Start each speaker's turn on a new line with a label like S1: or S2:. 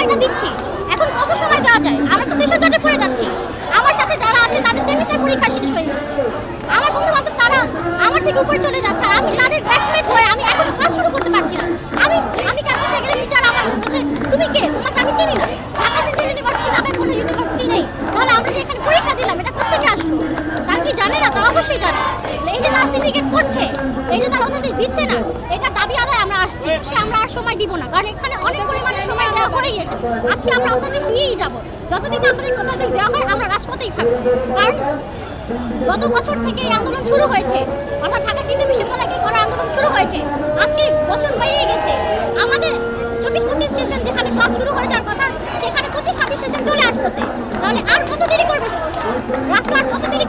S1: সময়টা দিচ্ছি। এখন কত সময় দেওয়া যায়? আমরা তো দেশের জটে পড়ে যাচ্ছি। আমার সাথে যারা আছে, তাদের সেমিস্টার পরীক্ষা শেষ হয়ে গেছে। আমার বন্ধু বান্ধব তারা আমার থেকে উপরে চলে যাচ্ছে আর আমি তাদের ব্যাচমেট হয়ে আমি এখনও ক্লাস শুরু করতে পারছি না। আমি আমি ক্যাম্পাসে গেলে টিচার আমার বলছে, তুমি কে? তোমাকে আমি চিনি না। ঢাকা ইউনিভার্সিটি নামে কোনো ইউনিভার্সিটি নেই। তাহলে আমরা যে এখানে পরীক্ষা দিলাম, এটা কোথেকে আসলো? তার কি জানে না? তা অবশ্যই জানে। এই যে তারা করছে, এই যে তারা দিচ্ছে না, এটা দাবি আদায় আমরা আসছি। সে আমরা আর সময় দিব না। কারণ এখানে অনেক পরিমাণে সময় দেওয়া হয়ে গেছে আজকে আমরা অত্যাদেশ নিয়েই যাব। যতদিন আমাদের অত্যাদেশ দেওয়া হয়, আমরা রাজপথেই থাকব। কারণ গত বছর থেকে এই আন্দোলন শুরু হয়েছে। অর্থাৎ ঢাকা কেন্দ্রীয় বিশ্ববিদ্যালয়কে করা আন্দোলন শুরু হয়েছে। আজকে বছর পেরিয়ে গেছে। আমাদের চব্বিশ পঁচিশ সেশন যেখানে ক্লাস শুরু হয়ে যাওয়ার কথা, সেখানে পঁচিশ ছাব্বিশ সেশন চলে আসতেছে। তাহলে আর কত দেরি করবে? রাস্তা আর কত দেরি